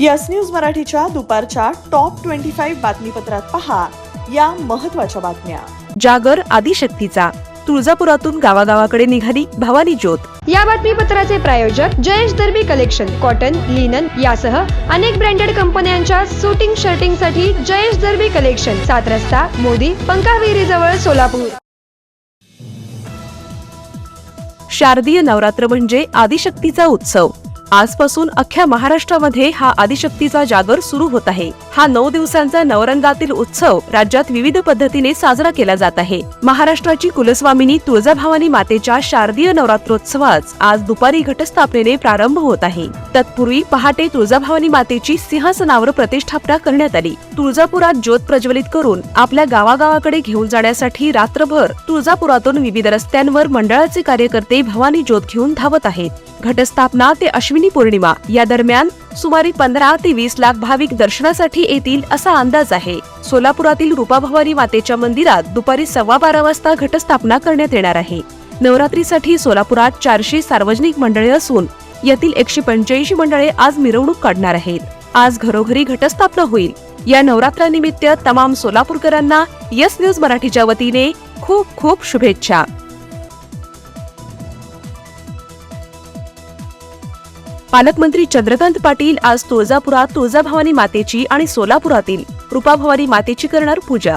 Yes news मराठीच्या दुपारच्या top twenty five बातमीपत्रात पहा या महत्त्वाच्या बातम्या. जागर आदिशक्तीचा. तुळजापुरातून गावागावाकडे निघाली भवानी ज्योत. या बातमीपत्राचे प्रायोजक Jayesh Darbi collection cotton linen यासह अनेक ब्रँडेड कंपन्यांच्या सुटिंग शर्टिंगसाठी जयेश दर्बी कलेक्शन सात रस्ता मोदी पंकाविहिरी जवळ सोलापूर. शारदीय नवरात्र म्हणजे आदिशक्तीचा उत्सव. आजपासून अख्ख्या महाराष्ट्रामध्ये हा आदिशक्तीचा जागर सुरू होत आहे. हा नऊ दिवसांचा नवरंगातील उत्सव राज्यात विविध पद्धतीने साजरा केला जात आहे. महाराष्ट्राची कुलस्वामिनी तुळजाभवानी मातेच्या शारदीय नवरात्रोत्सवास आज दुपारी घटस्थापनेने प्रारंभ होत आहे. तत्पूर्वी पहाटे तुळजाभवानी मातेची सिंहासनावर प्रतिष्ठापना करण्यात आली. तुळजापुरात ज्योत प्रज्वलित करून आपल्या गावागावाकडे घेऊन जाण्यासाठी रात्रभर तुळजापुरातून विविध रस्त्यांवर मंडळाचे कार्यकर्ते भवानी ज्योत घेऊन धावत आहेत. घटस्थापना ते अश्विनी पौर्णिमा या दरम्यान सुमारे पंधरा ते वीस लाख भाविक दर्शनासाठी येतील असा अंदाज आहे. सोलापुरातील रुपाभवानी मातेच्या मंदिरात दुपारी सव्वा बारा वाजता घटस्थापना करण्यात येणार आहे. नवरात्रीसाठी सोलापुरात चारशे सार्वजनिक मंडळे असून यातील एकशे पंच्याऐंशी मंडळे आज मिरवणूक काढणार आहेत. आज घरोघरी घटस्थापना होईल. या नवरात्रानिमित्त तमाम सोलापूरकरांना यस न्यूज मराठीच्या वतीने खूप खूप शुभेच्छा. पालकमंत्री चंद्रकांत पाटील आज तुळजापुरात तुळजाभवानी मातेची आणि सोलापुरातील रूपाभवानी मातेची करणार पूजा.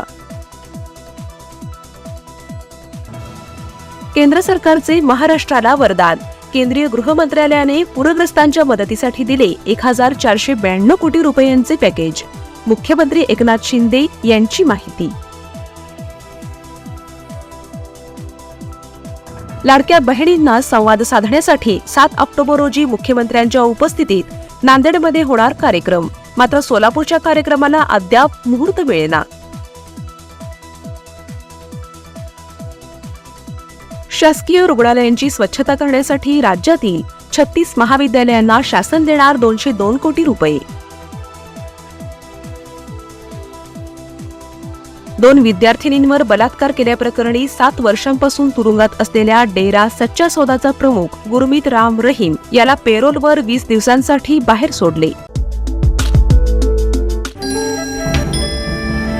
केंद्र सरकारचे महाराष्ट्राला वरदान. केंद्रीय गृह मंत्रालयाने पूरग्रस्तांच्या मदतीसाठी दिले एक हजार चारशे ब्याण्णव कोटी रुपयांचे पॅकेज. मुख्यमंत्री एकनाथ शिंदे यांची माहिती. लाडक्या बहिणींना संवाद साधण्यासाठी सात ऑक्टोबर रोजी मुख्यमंत्र्यांच्या उपस्थितीत नांदेडमध्ये होणार कार्यक्रम. मात्र सोलापूरच्या कार्यक्रमाला अद्याप मुहूर्त मिळेना. शासकीय रुग्णालयांची स्वच्छता करण्यासाठी राज्यातील छत्तीस महाविद्यालयांना शासन देणार दोनशे दोन कोटी रुपये. दोन विद्यार्थिनींवर बलात्कार केल्याप्रकरणी सात वर्षांपासून तुरुंगात असलेल्या डेरा सच्चा सौदाचा प्रमुख गुरमीत राम रहीम याला पेरोलवर वीस दिवसांसाठी बाहेर सोडले.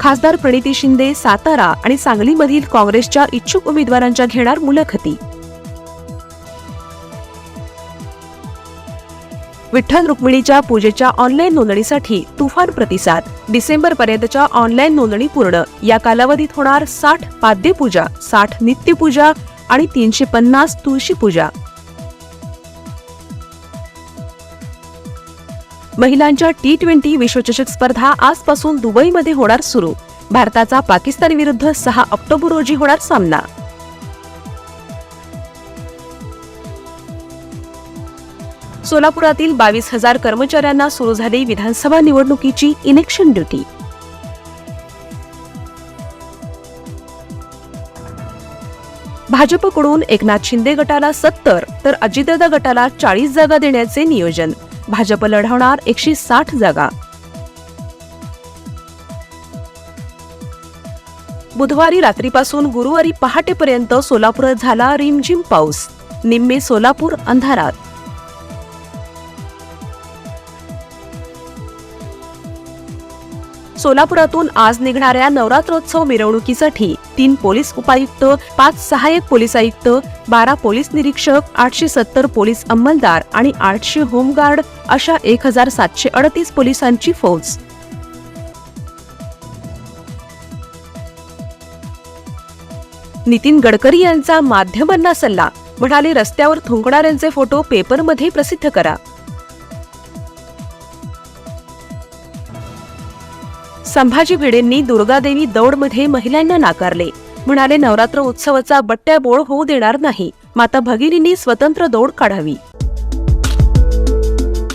खासदार प्रणिती शिंदे सातारा आणि सांगलीमधील काँग्रेसच्या इच्छुक उमेदवारांच्या घेणार मुलाखती. विठ्ठल रुक्मिणीच्या पूजेच्या ऑनलाईन नोंदणीसाठी तुफान प्रतिसाद. डिसेंबर पर्यंतच्या ऑनलाईन नोंदणी पूर्ण. या कालावधीत होणार साठ पाद्यपूजा साठ नित्यपूजा आणि तीनशे पन्नास तुळशी पूजा महिलांच्या टी ट्वेंटी विश्वचषक स्पर्धा आजपासून दुबईमध्ये होणार सुरू. भारताचा पाकिस्तान विरुद्ध सहा ऑक्टोबर रोजी होणार सामना. सोलापुरातील बावीस हजार कर्मचाऱ्यांना सुरू झाली विधानसभा निवडणुकीची इलेक्शन ड्युटी. भाजपकडून एकनाथ शिंदे गटाला सत्तर तर अजितदादा गटाला चाळीस जागा देण्याचे नियोजन. भाजप लढवणार एकशे साठ जागा. बुधवारी रात्रीपासून गुरुवारी पहाटेपर्यंत सोलापुरात झाला रिमझिम पाऊस. निम्मे सोलापूर अंधारात. सोलापुरातून आज निघणाऱ्या नवरात्रोत्सव मिरवणुकीसाठी तीन पोलीस उपायुक्त पाच सहाय्यक पोलीस आयुक्त बारा पोलीस निरीक्षक आठशे सत्तर पोलीस अंमलदार आणि आठशे होमगार्ड अशा एक हजार सातशे अडतीस पोलिसांची फौज. नितीन गडकरी यांचा माध्यमांना सल्ला. म्हणाले रस्त्यावर थुंकणाऱ्यांचे फोटो पेपरमध्ये प्रसिद्ध करा. संभाजी भिडेंनी दुर्गादेवी दौडमध्ये महिलांना नाकारले. म्हणाले नवरात्र उत्सवाचा बट्ट्या बोळ होऊ देणार नाही. माता भगिनींनी स्वतंत्र दौड काढावी.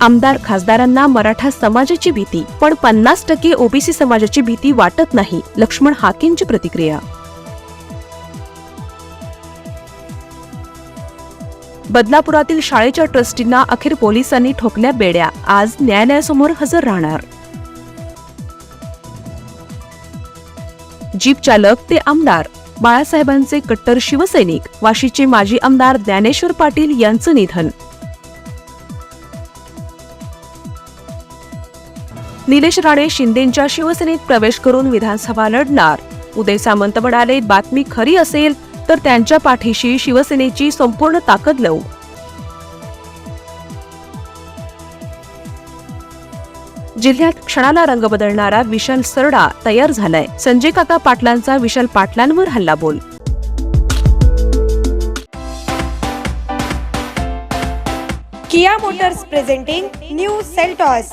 आमदार खासदारांना मराठा समाजाची भीती. पण पन्नास टक्के ओबीसी समाजाची भीती वाटत नाही लक्ष्मण हाकेंची प्रतिक्रिया. बदलापुरातील शाळेच्या ट्रस्टींना अखेर पोलिसांनी ठोकल्या बेड्या. आज न्यायालयासमोर हजर राहणार. जीप चालक ते आमदार. बाळासाहेबांचे कट्टर शिवसैनिक. वाशीचे माजी आमदार ज्ञानेश्वर पाटील यांचं निधन. निलेश राणे शिंदेंच्या शिवसेनेत प्रवेश करून विधानसभा लढणार. उदय सामंत म्हणाले बातमी खरी असेल तर त्यांच्या पाठीशी शिवसेनेची संपूर्ण ताकद लावू जिल्ह्यात क्षणाला रंग बदलणारा विशाल सरडा तयार झालाय. संजय काका पाटलांचा विशाल पाटलांवर हल्ला बोल motors presenting new Seltos.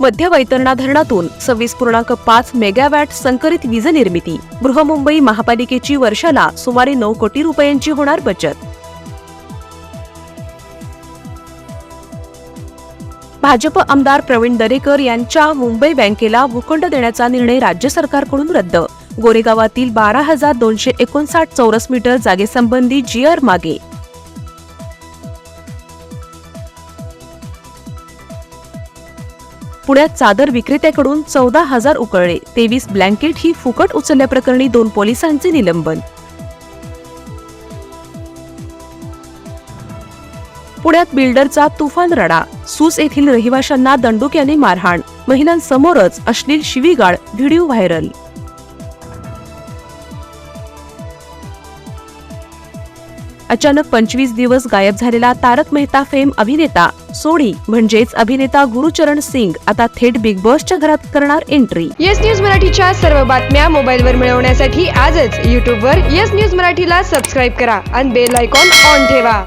मध्य वैतरणा धरणातून सव्वीस पूर्णांक पाच मेगावॅट संकरित वीज निर्मिती. बृहमुंबई महापालिकेची वर्षाला सुमारे नऊ कोटी रुपयांची होणार बचत. भाजप आमदार प्रवीण दरेकर यांच्या मुंबई बँकेला भूखंड देण्याचा निर्णय राज्य सरकारकडून रद्द. गोरेगावातील बारा हजार दोनशे एकोणसाठ चौरस मीटर जागेसंबंधी जीआर मागे. पुण्यात चादर विक्रेत्याकडून चौदा हजार उकळले. तेवीस ब्लँकेट ही फुकट उचलल्याप्रकरणी दोन पोलिसांचे निलंबन. पुण्यात बिल्डरचा तुफान रडा. सूस येथील रहिवाशांना दंडुक्याने मारहाण. महिलांसमोरच अश्लील शिवीगाळ व्हिडिओ व्हायरल. अचानक पंचवीस दिवस गायब झालेला तारक मेहता फेम अभिनेता सोडी म्हणजेच अभिनेता गुरुचरण सिंग आता थेट बिग बॉसच्या घरात करणार एंट्री येस न्यूज मराठीच्या सर्व बातम्या मोबाईलवर मिळवण्यासाठी आजच यूट्यूबवर येस न्यूज मराठीला सबस्क्राईब करा आणि बेल आयकॉन ऑन ठेवा.